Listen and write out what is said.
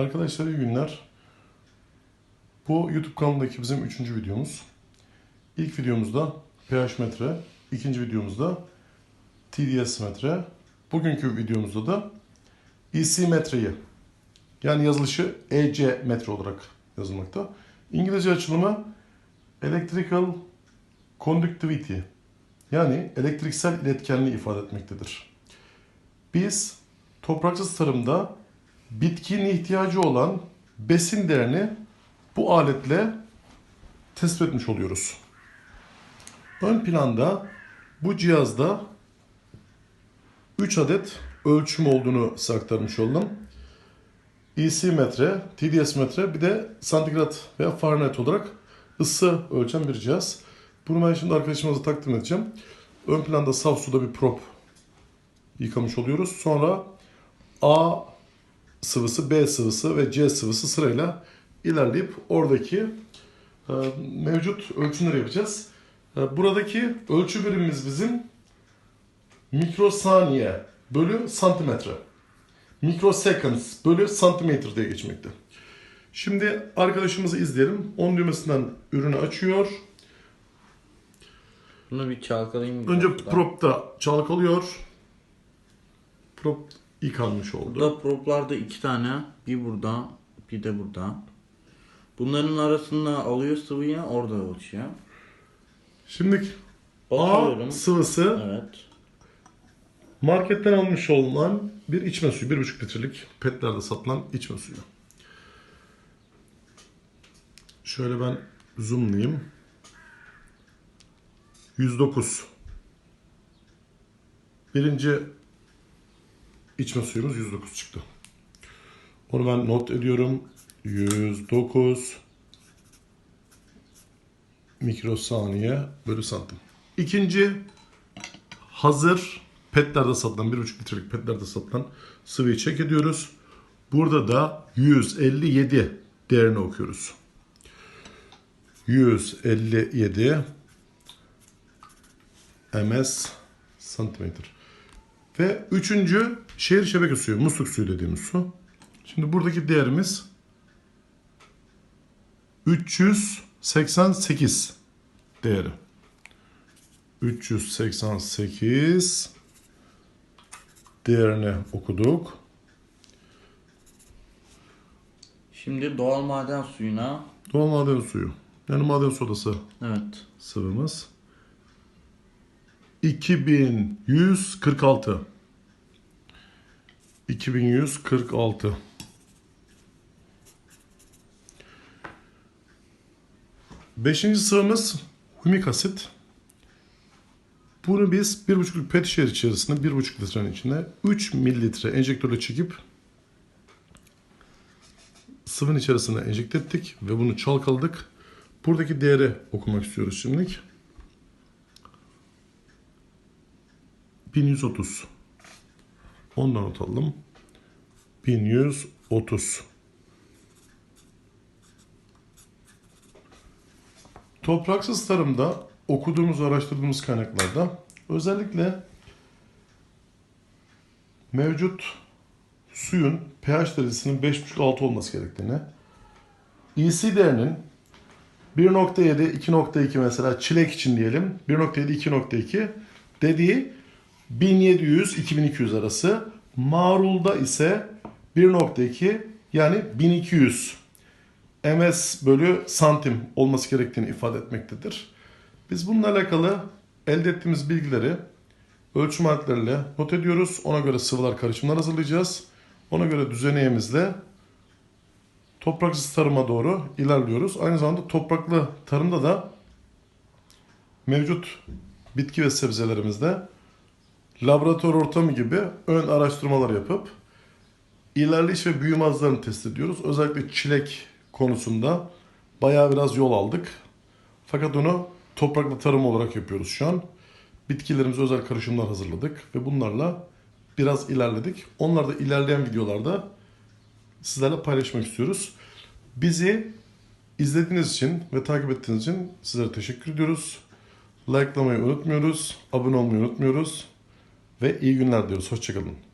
Arkadaşlar iyi günler. Bu YouTube kanalındaki bizim üçüncü videomuz. İlk videomuzda pH metre, ikinci videomuzda TDS metre, bugünkü videomuzda da EC metreyi yani yazılışı EC metre olarak yazılmakta. İngilizce açılımı Electrical Conductivity yani elektriksel iletkenliği ifade etmektedir. Biz topraksız tarımda bitkinin ihtiyacı olan besin değerini bu aletle tespit etmiş oluyoruz. Ön planda bu cihazda 3 adet ölçüm olduğunu aktarmış oldum. EC metre, TDS metre bir de santigrat veya Fahrenheit olarak ısı ölçen bir cihaz. Bunu ben şimdi arkadaşımıza takdim edeceğim. Ön planda saf suda bir prop yıkamış oluyoruz. Sonra A sıvısı, B sıvısı ve C sıvısı sırayla ilerleyip oradaki e, mevcut ölçümleri yapacağız. E, buradaki ölçü birimimiz bizim mikrosaniye bölü santimetre. Microseconds bölü santimetre diye geçmekte. Şimdi arkadaşımızı izleyelim. 10 düğmesinden ürünü açıyor. Bunu bir çalkalayayım. Önce propta çalkalıyor. Prop yıkanmış oldu. Burada proplarda iki tane. Bir burada, bir de burada. Bunların arasında alıyor sıvıyı, orada ölçüyor. Şimdi A Bakıyorum. sıvısı Evet. marketten almış olan bir içme suyu. 1,5 litrelik petlerde satılan içme suyu. Şöyle ben zoomlayayım. 109. Birinci içme suyumuz 109 çıktı. Onu ben not ediyorum. 109 mikrosaniye bölü santim. İkinci hazır petlerde satılan 1,5 litrelik petlerde satılan sıvıyı çek ediyoruz. Burada da 157 değerini okuyoruz. 157 ms santimetre. Ve üçüncü şehir şebeke suyu, musluk suyu dediğimiz su. Şimdi buradaki değerimiz 388 değeri. 388 değerini okuduk. Şimdi doğal maden suyuna. Doğal maden suyu. Yani maden sodası Evet. sıvımız. 2146. 2146. Beşinci sıvımız humik asit. Bunu biz 1,5 pet şişe içerisinde 1,5 litrenin içine 3 mililitre enjektörle çekip sıvının içerisine enjekte ettik ve bunu çalkaladık. Buradaki değeri okumak istiyoruz şimdilik. 1130. Ondan not alalım. 1130. Topraksız tarımda okuduğumuz, araştırdığımız kaynaklarda özellikle mevcut suyun pH derecesinin 5,5-6 olması gerektiğini, EC değerinin 1.7, 2.2 mesela çilek için diyelim 1.7, 2.2 dediği 1700-2200 arası. Marulda ise 1.2 yani 1200 ms bölü santim olması gerektiğini ifade etmektedir. Biz bununla alakalı elde ettiğimiz bilgileri ölçüm aletleriyle not ediyoruz. Ona göre sıvılar karışımlar hazırlayacağız. Ona göre düzeneyemizle topraksız tarıma doğru ilerliyoruz. Aynı zamanda topraklı tarımda da mevcut bitki ve sebzelerimizde laboratuvar ortamı gibi ön araştırmalar yapıp ilerleyiş ve büyüme hızlarını test ediyoruz. Özellikle çilek konusunda bayağı biraz yol aldık. Fakat onu topraklı tarım olarak yapıyoruz şu an. Bitkilerimize özel karışımlar hazırladık ve bunlarla biraz ilerledik. Onlar da ilerleyen videolarda sizlerle paylaşmak istiyoruz. Bizi izlediğiniz için ve takip ettiğiniz için sizlere teşekkür ediyoruz. Likelamayı unutmuyoruz, abone olmayı unutmuyoruz ve iyi günler diyoruz. Hoşçakalın.